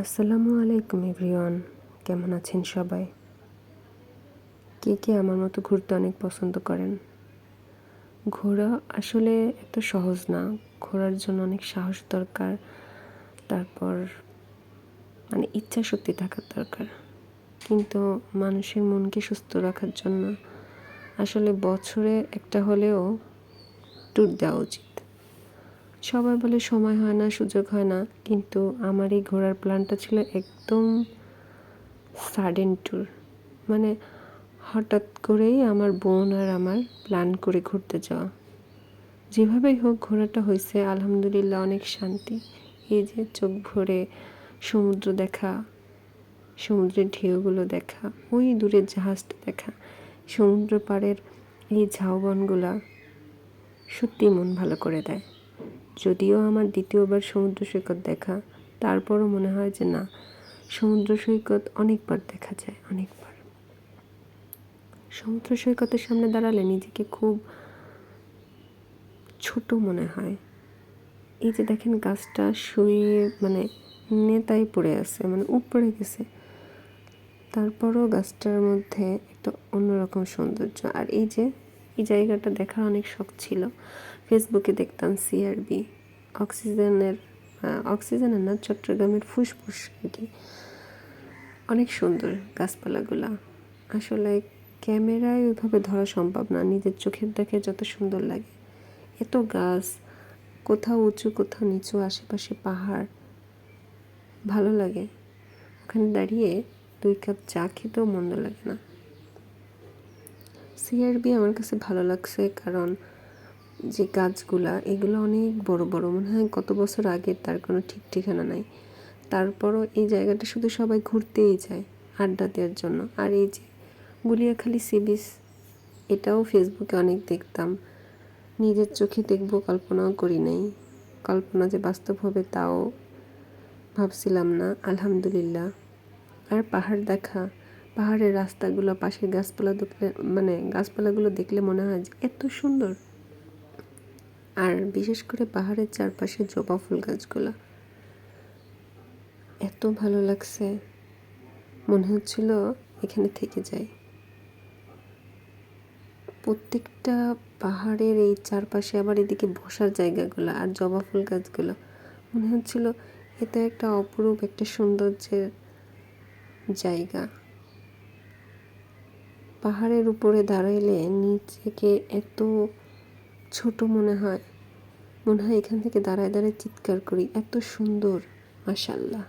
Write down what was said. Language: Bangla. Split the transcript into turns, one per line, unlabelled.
আসসালামু আলাইকুম এভরিওয়ান। কেমন আছেন সবাই? কে কে আমার মতো ঘুরতে অনেক পছন্দ করেন? ঘোরা আসলে এত সহজ না। ঘোরার জন্য অনেক সাহস দরকার। তারপর মানে ইচ্ছা শক্তি থাকার দরকার। কিন্তু মানুষের মনকে সুস্থ রাখার জন্য আসলে বছরে একটা হলেও ট্যুর দেওয়া উচিত। সবাই বলে সময় হয় না, সুযোগ হয় না, কিন্তু আমার এই ঘোরার প্ল্যানটা ছিল একদম সাডেন ট্যুর মানে হঠাৎ করেই আমার বোন আর আমার প্ল্যান করে ঘুরতে যাওয়া। যেভাবেই হোক ঘোরাটা হয়েছে, আলহামদুলিল্লাহ অনেক শান্তি। এই যে চোখ ভরে সমুদ্র দেখা, সমুদ্রের ঢেউগুলো দেখা, ওই দূরের জাহাজটা দেখা, সমুদ্র পাড়ের এই ঝাউবনগুলা সত্যি মন ভালো করে দেয়। যদিও আমার দ্বিতীয়বার সমুদ্র সৈকত দেখা, তারপরও মনে হয় যে না, সমুদ্র সৈকত অনেকবার দেখা যায়, অনেকবার। সমুদ্র সৈকতের সামনে দাঁড়ালে নিজেকে খুব ছোট মনে হয়। এই যে দেখেন গাছটা শুয়ে মানে নেতাই পড়ে আছে মানে উপরে গেছে। তারপরও গাছটার মধ্যে একটা অন্যরকম সৌন্দর্য। আর এই যে এই জায়গাটা দেখার অনেক শখ ছিল। ফেসবুকে দেখতাম সিআরবি অক্সিজেনের অক্সিজেনের না, চট্টগ্রামের ফুসফুস আর কি। অনেক সুন্দর গাছপালাগুলা। আসলে ক্যামেরায় ওইভাবে ধরা সম্ভব না, নিজের চোখের দেখে যত সুন্দর লাগে। এত গাছ, কোথাও উঁচু, কোথাও নিচু, আশেপাশে পাহাড়, ভালো লাগে। ওখানে দাঁড়িয়ে দুই কাপ চা খেতেও মন্দ লাগে না। সিআরবি আমার কাছে ভালো লাগছে কারণ যে গাছগুলা, এগুলো অনেক বড় বড়। মনে হয় কত বছর আগের তার কোনো ঠিক ঠিকানা নাই। তারপরও এই জায়গাটা শুধু সবাই ঘুরতেই যায় আড্ডা দেওয়ার জন্য। আর এই যে গুলিয়াখালী সি বিচ এটাও ফেসবুকে অনেক দেখতাম। নিজের চোখে দেখব, কল্পনাও করি নাই। কল্পনা যে বাস্তব হবে তাও ভাবছিলাম না, আলহামদুলিল্লাহ। আর পাহাড় দেখা পাহাড়ের রাস্তাগুলো, পাশের গাছপালা দেখলে মানে গাছপালাগুলো দেখলে মনে হয় যে এত সুন্দর। আর বিশেষ করে পাহাড়ের চারপাশে জবা ফুল গাছগুলো। এত ভালো লাগছে। মনে হচ্ছিল এখানে থেকে যাই। প্রত্যেকটা পাহাড়ের এই চারপাশে আবার এদিকে বসার জায়গাগুলো আর জবা ফুল গাছগুলো। মনে হচ্ছিল এটা একটা অপরূপ, একটা সৌন্দর্যের জায়গা। পাহাড়ের উপরে দাঁড়াইলে নিজেকে এত ছোট মনে হয়। মনে হয় এখান থেকে দাঁড়ায় দাঁড়ায় চিৎকার করি। এত সুন্দর মাসাল্লাহ